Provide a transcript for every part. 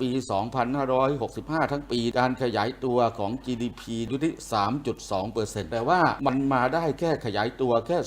ปี 2565 ทั้งปีการขยายตัวของ GDP อยู่ที่ 3.2%แต่ว่ามันมาได้แค่ขยายตัวแค่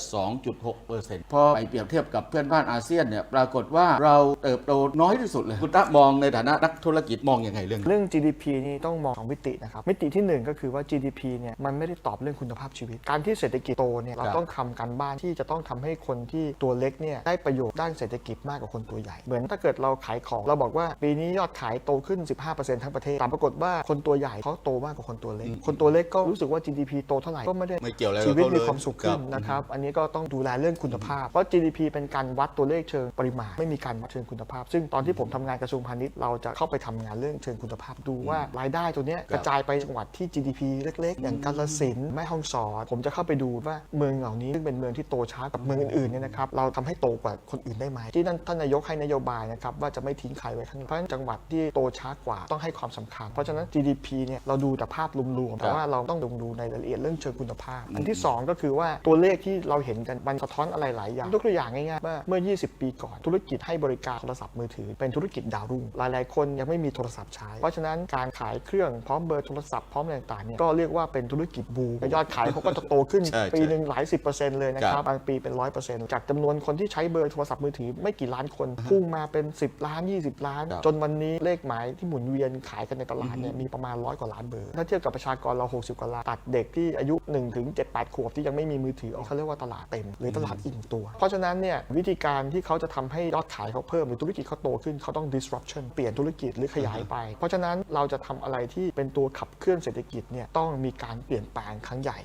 2.6%พอไปเปรียบเทียบกับเพื่อนบ้านอาเซียนเนี่ยปรากฏว่าเราเติบโตน้อยที่สุดเลย คุณตะมองในฐานะนักธุรกิจมองยังไงเรื่องนี้เรื่อง GDP นี่ต้องมองสองมิตินะครับ มิติที่หนึ่งก็คือว่า GDP เนี่ยมันไม่ได้ตอบเรื่องคุณภาพชีวิต การที่เศรษฐกิจโตเนี่ยเราครับต้องทำการบ้านที่จะต้องทำให้คนที่ตัวเล็กเนี่ยได้ประโยชน์ด้านเศรษฐกิจมากกว่าคนตัวใหญ่ เหมือนถ้าเกิดเราขายของเราบอกว่าปีนี้ยอดขายโตขึ้น 15%ทั้งประเทศแต่ปรากฏว่าคนตัวใหญ่เขาโตมากกว่าคนตัวเล็ก คนตัวเล็กก็รู้สึกว่า GDP โตเท่าไหร่ก็ไม่ได้ไม่เกี่ยวอะไรกับชีวิตเขาเลยมีความสุขขึ้นครับนะครับ อันนี้ก็ต้องดูแลเรื่องคุณภาพ เพราะ GDP เป็นการวัดตัวเลขเชิงปริมาณ ไม่มีการวัดเชิงคุณภาพ ซึ่งตอนที่ผมทำงานกระทรวงพาณิชย์เราจะเข้าไปทำงานเรื่องเชิงคุณภาพดูว่ารายได้ตัวเนี้ยกระจายไปจังหวัดที่ GDP เล็ก ๆ อย่างกาฬสินธุ์แม่ฮ่องสอน ผมจะเข้าไปดูว่าเมืองเหล่านี้ซึ่งเป็นเมืองที่โตช้ากับเมืองอื่นๆเนี่ยนะครับเราทำให้โตกว่าคนอื่นได้ไหมที่นั่นท่านนายกให้นโยบายนะครับว่าจะไม่ทิ้งใครไว้ข้างหลังเพราะฉะนั้นจังหวัดที่โตช้ากว่าต้องให้ความสำคัญ เพราะฉะนั้น GDP เนี่ยเราดูแต่ภาพรวมๆแต่ว่าเราต้องลงดูในรายละเอียดเรื่องเชิงคุณภาพ อันที่สองก็คือว่าตัวเลขที่เราเห็นกันมันสะท้อนอะไรหลายอย่างยกตัวอย่างง่ายๆว่าเมื่อ 20 ปีก่อน ธุรกิจให้บริการโทรศัพท์มือถือ เป็นธุรกิจดาวรุ่งหลายๆ คนยังไม่มีโทรศัพท์ใช้ เพราะฉะนั้นการขายเครื่องพร้อมเบอร์โทรศัพท์พร้อมอะไรต่างๆเนี่ยก็เรียกว่าเป็นธุรกิจบูมยอดขายเขาก็จะโตขึ้นใช่ปีใช่หนึ่งหลายสิบเปอร์เซ็นต์เลยนะคครัรับบบางปีเป็นร้อยเปอร์เซ็นต์จากจำนวนคนที่ใช้เบอร์โทรศัพท์มือถือไม่กี่ล้านคนพุ่งมาเป็น 10 ล้าน 20 ล้านครับจนวันนี้เลขหมายที่หมุนเวียนขายกันในตลาดเนี่ยมีประมาณร้อยกว่าล้านเบอร์ ถ้าเทียบกับประชากรเรา 60 กว่าล้านตัดเด็กที่อายุ1ถึง7 8ขวบที่ยังไม่มีมือถือออกเขาเรียกว่าตลาดเต็ม หรือตลาดอิ่มตัว เพราะฉะนั้นเนี่ยวิธีการที่เขาจะทำให้ยอดขายเขาเพิ่มหรือธุรกิจเขาโตขึ้นเขาต้อง disruption เปลี่ยนธุรกิจหรือขยายไป เพราะฉะนั้นเราจะทำอะไรที่เป็นตัวขับเคลื่อนเศรษฐกิจเนี่ยต้องมีการเปลี่ยนแปลงครั้งใหญ่